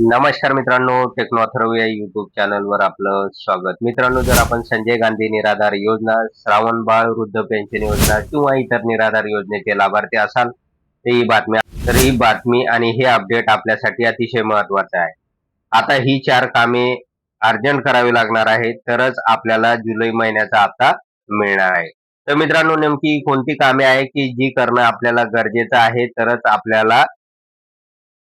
नमस्कार मित्रांनो टेक्नो अथर्व या युट्यूब चॅनलवर आपलं स्वागत. मित्रांनो जर आपण संजय गांधी निराधार योजना श्रावण बाळ वृद्ध पेन्शन योजना किंवा इतर निराधार योजनेचे लाभार्थी असाल तर ही बातमी तर ही बातमी आणि हे अपडेट आपल्यासाठी अतिशय महत्वाचं आहे. आता ही चार कामे अर्जंट करावी लागणार आहे तरच आपल्याला जुलै महिन्याचा हप्ता मिळणार आहे. तर मित्रांनो नेमकी कोणती कामे आहे की जी करणं आपल्याला गरजेचं आहे तरच आपल्याला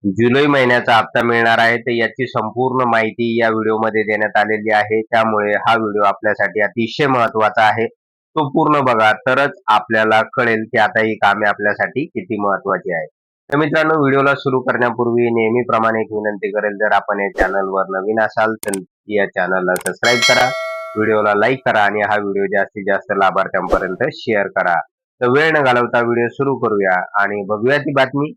जुलै महिन्याचा हप्ता मिळणार आहे तर याची संपूर्ण माहिती या व्हिडिओमध्ये देण्यात आलेली आहे. त्यामुळे हा व्हिडिओ आपल्यासाठी अतिशय महत्त्वाचा आहे. तो पूर्ण बघा तरच आपल्याला कळेल की आता ही कामे आपल्यासाठी किती महत्वाची आहे तर मित्रांनो व्हिडिओला सुरू करण्यापूर्वी नेहमीप्रमाणे एक विनंती करेल जर आपण या चॅनलवर नवीन असाल तर या चॅनलला सबस्क्राईब करा व्हिडिओला लाईक करा आणि हा व्हिडिओ जास्तीत जास्त लाभार्थ्यांपर्यंत शेअर करा. तर वेळ न घालवता व्हिडिओ सुरू करूया आणि बघूया ती बातमी.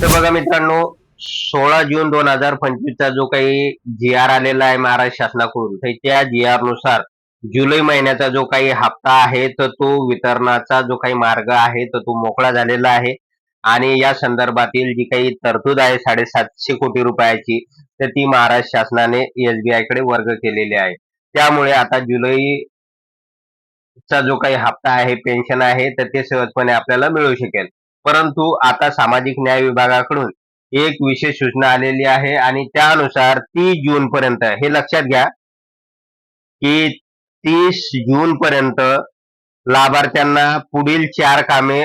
तर बघा मित्रांनो सोळा जून दोन हजार पंचवीसचा जो काही जी आर आलेला आहे महाराष्ट्र शासनाकडून तर त्या जी आरनुसार जुलै महिन्याचा जो काही हप्ता आहे तर तो वितरणाचा जो काही मार्ग आहे तर तो मोकळा झालेला आहे. आणि या संदर्भातील जी काही तरतूद आहे साडेसातशे कोटी रुपयाची तर ती महाराष्ट्र शासनाने एसबीआयकडे वर्ग केलेली आहे. त्यामुळे आता जुलै चा जो काही हप्ता आहे पेन्शन आहे तर ते सहजपणे आपल्याला मिळू शकेल. परंतु आता सामाजिक न्याय विभागाकडून एक विशेष सूचना आलेली आहे आणि त्यानुसार तीस जून पर्यंत हे लक्षात घ्या की तीस जून पर्यंत लाभार्थ्यांना पुढील चार कामे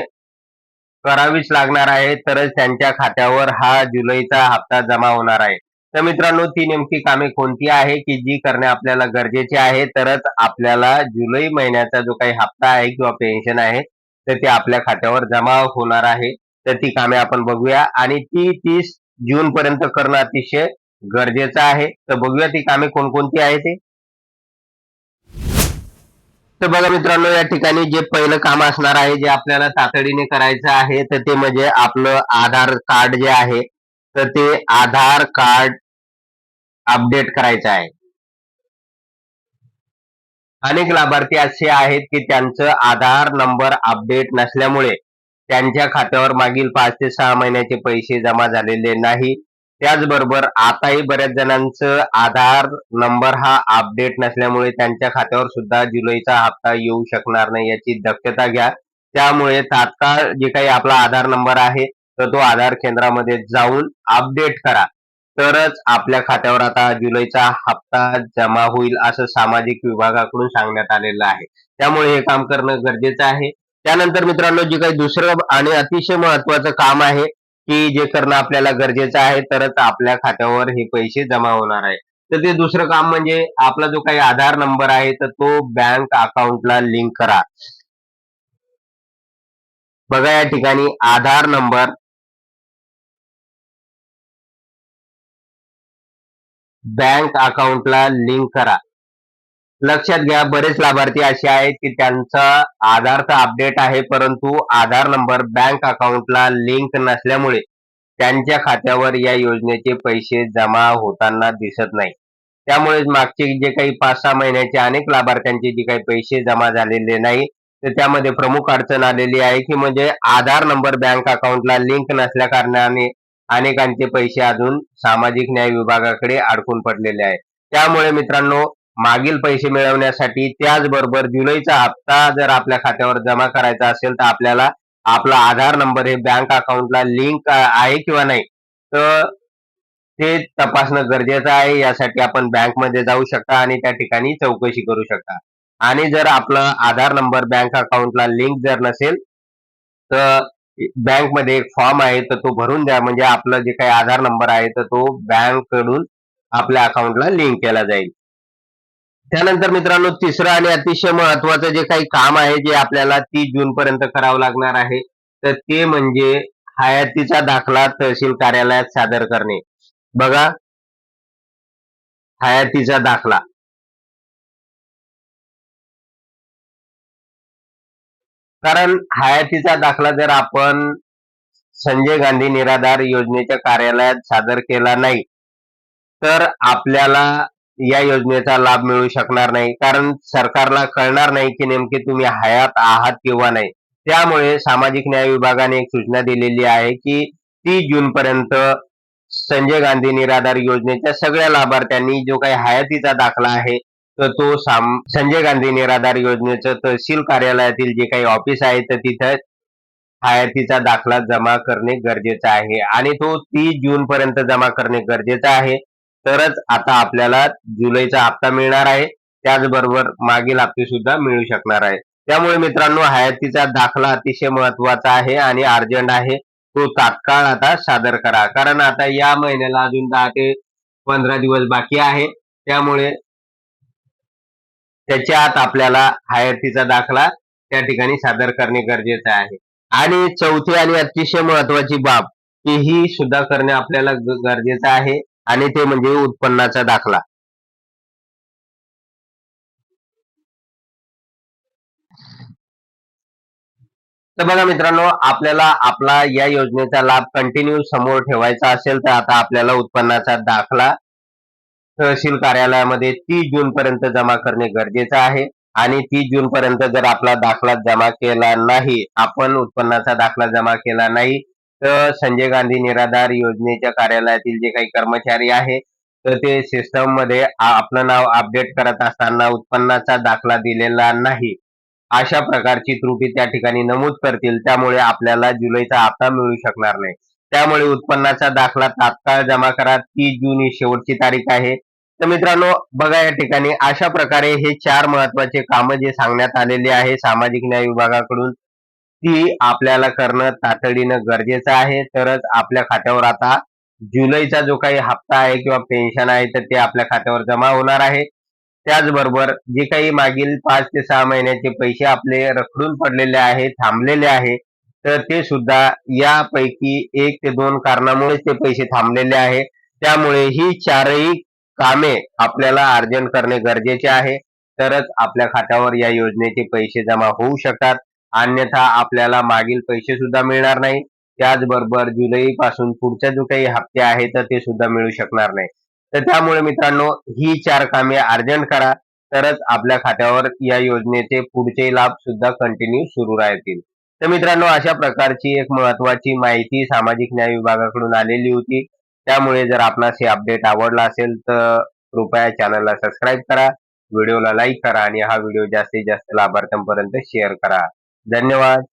करावीच लागणार आहे तरच त्यांच्या खात्यावर हा जुलैचा हप्ता जमा होणार आहे. तर मित्रांनो ती नेमकी कामे कोणती आहे की जी करणे आपल्याला गरजेचे आहे तरच आपल्याला जुलै महिन्याचा जो काही हप्ता आहे किंवा पेन्शन आहे तर ते आपल्या खात्यावर जमा होणार आहे. तर ती कामे आपण बघूया. आणि ती तीस जून पर्यंत करणं अतिशय गरजेचं आहे. तर बघूया ती कामे कोणकोणती आहे ते. तर बघा मित्रांनो या ठिकाणी जे पहिलं काम असणार आहे जे आपल्याला तातडीने करायचं आहे तर ते म्हणजे आपलं आधार कार्ड जे आहे तर ते आधार कार्ड अपडेट करायचं आहे. अनेक लाभार्थी असे आहेत की त्यांचं आधार नंबर अपडेट नसल्यामुळे त्यांच्या खात्यावर मागील पाच ते सहा महिन्याचे पैसे जमा झालेले नाही. त्याचबरोबर आताही बऱ्याच जणांचं आधार नंबर हा अपडेट नसल्यामुळे त्यांच्या खात्यावर सुद्धा जुलैचा हप्ता येऊ शकणार नाही याची दक्षता घ्या. त्यामुळे तात्काळ जे काही आपला आधार नंबर आहे तर तो आधार केंद्रामध्ये जाऊन अपडेट करा. तरच आपल्या खात्यावर आता जुलैचा हप्ता जमा होईल असं सामाजिक विभागाकडून सांगण्यात आलेलं आहे. त्यामुळे हे काम करणं गरजेचं आहे. त्यानंतर मित्रांनो जे काही दुसरं आणि अतिशय महत्वाचं काम आहे की जे करणं आपल्याला गरजेचं आहे तरच आपल्या खात्यावर हे पैसे जमा होणार आहे. तर ते दुसरं काम म्हणजे आपला जो काही आधार नंबर आहे तर तो बँक अकाउंटला लिंक करा. बघा या ठिकाणी आधार नंबर बँक अकाउंटला लिंक करा. लक्षात घ्या बरेच लाभार्थी असे आहेत की त्यांचा आधारचा अपडेट आहे परंतु आधार नंबर बँक अकाउंटला लिंक नसल्यामुळे त्यांच्या खात्यावर या योजनेचे पैसे जमा होताना दिसत नाही. त्यामुळे मागचे जे काही पाच सहा महिन्याचे अनेक लाभार्थ्यांचे जे काही पैसे जमा झालेले नाही तर त्यामध्ये प्रमुख अडचण आलेली आहे की म्हणजे आधार नंबर बँक अकाउंटला लिंक नसल्या कारणाने अनेकांचे पैसे अजून सामाजिक न्याय विभागाकडे अडकून पडलेले आहे त्यामुळे मित्रांनो मागील पैसे मिळवण्यासाठी त्याचबरोबर जुलैचा हप्ता जर आपल्या खात्यावर जमा करायचा असेल तर आपल्याला आपला आधार नंबर हे बँक अकाउंटला लिंक आहे किंवा नाही तर ते तपासणं गरजेचं आहे. यासाठी आपण बँकमध्ये जाऊ शकता आणि त्या ठिकाणी चौकशी करू शकता. आणि जर आपला आधार नंबर बँक अकाउंटला लिंक जर नसेल तर बँकमध्ये एक फॉर्म आहे तर तो भरून द्या. म्हणजे आपलं जे काही आधार नंबर आहे तर तो बँककडून आपल्या अकाउंटला लिंक केला जाईल. त्यानंतर मित्रांनो तिसरं आणि अतिशय महत्वाचं जे काही काम आहे जे आपल्याला तीस जून पर्यंत करावं लागणार आहे तर ते म्हणजे हयातीचा दाखला तहसील कार्यालयात सादर करणे. बघा. हयातीचा दाखला. कारण हयातीचा दाखला जर आपण संजय गांधी निराधार योजनेच्या कार्यालयात सादर केला नाही तर आपल्याला या योजनेचा लाभ मिळू शकणार नाही. कारण सरकारला कळणार नाही की नेमके तुम्ही हयात आहात किंवा नाही. त्यामुळे सामाजिक न्याय विभागाने एक सूचना दिलेली आहे की तीस जून पर्यंत संजय गांधी निराधार योजनेच्या सगळ्या लाभार्थ्यांनी जो काही हयातीचा दाखला आहे तर तो साम संजय गांधी निराधार योजनेचं तहसील कार्यालयातील जे काही ऑफिस आहे तर तिथं हयातीचा दाखला जमा करणे गरजेचं आहे. आणि तो तीस जून पर्यंत जमा करणे गरजेचं आहे. तरच आता आपल्याला जुलैचा हप्ता मिळणार आहे. त्याचबरोबर मागील हप्ते सुद्धा मिळू शकणार आहे. त्यामुळे मित्रांनो हयातीचा दाखला अतिशय महत्त्वाचा आहे आणि अर्जंट आहे. तो तात्काळ आता सादर करा. कारण आता या महिन्याला अजून दहा ते पंधरा दिवस बाकी आहे. त्यामुळे त्याच्या आत आपल्याला हायतीचा दाखला त्या ठिकाणी सादर करणे गरजेचं आहे. आणि चौथी आणि अतिशय महत्वाची बाब की ही सुद्धा करणे आपल्याला गरजेचं आहे आणि ते म्हणजे उत्पन्नाचा दाखला. तर बघा मित्रांनो आपल्याला आपला या योजनेचा लाभ कंटिन्यू समोर ठेवायचा असेल तर आता आपल्याला उत्पन्नाचा दाखला तहसील कार्यालयामध्ये तीस जून पर्यंत जमा करणे गरजेचं आहे. आणि तीस जून पर्यंत जर आपला दाखला जमा केला नाही आपण उत्पन्नाचा दाखला जमा केला नाही तर संजय गांधी निराधार योजनेच्या कार्यालयातील जे काही कर्मचारी आहे तर ते सिस्टममध्ये आपलं नाव अपडेट करत असताना उत्पन्नाचा दाखला दिलेला नाही. अशा प्रकारची त्रुटी त्या ठिकाणी नमूद करतील त्यामुळे आपल्याला जुलैचा हप्ता मिळू शकणार नाही. त्यामुळे उत्पन्नाचा दाखला तात्काळ जमा करा. तीस जून ही शेवटची तारीख आहे. तर मित्रांनो बघा या ठिकाणी अशा प्रकारे हे चार महत्त्वाचे कामं जे सांगण्यात आलेले आहे सामाजिक न्याय विभागाकडून ती आपल्याला करणं तातडीनं गरजेचं आहे. तरच आपल्या खात्यावर आता जुलैचा जो काही हप्ता आहे किंवा पेन्शन आहे तर ते आपल्या खात्यावर जमा होणार आहे. त्याचबरोबर जे काही मागील पाच ते सहा महिन्याचे पैसे आपले रखडून पडलेले आहे थांबलेले आहे तर ते सुद्धा यापैकी एक ते दोन कारणामुळे ते पैसे थांबलेले आहे. त्यामुळे ही चारही कामे आपल्याला अर्जंट करणे गरजेचे आहे. तरच आपल्या खात्यावर या योजनेचे पैसे जमा होऊ शकतात. अन्यथा आपल्याला मागील पैसे सुद्धा मिळणार नाही. त्याचबरोबर जुलै पासून पुढच्या जो काही हप्ते आहेत तर ते सुद्धा मिळू शकणार नाही. तर त्यामुळे मित्रांनो ही चार कामे अर्जंट करा. तरच आपल्या खात्यावर या योजनेचे पुढचे लाभ सुद्धा कंटिन्यू सुरू राहतील. तर मित्रांनो अशा प्रकारची एक महत्वाची माहिती सामाजिक न्याय विभागाकडून आलेली होती. त्यामुळे जर आपणास हे अपडेट आवडला असेल तर कृपया चॅनलला सबस्क्राईब करा व्हिडिओला लाईक करा आणि हा व्हिडिओ जास्तीत जास्त लाभार्थ्यांपर्यंत शेअर करा. धन्यवाद.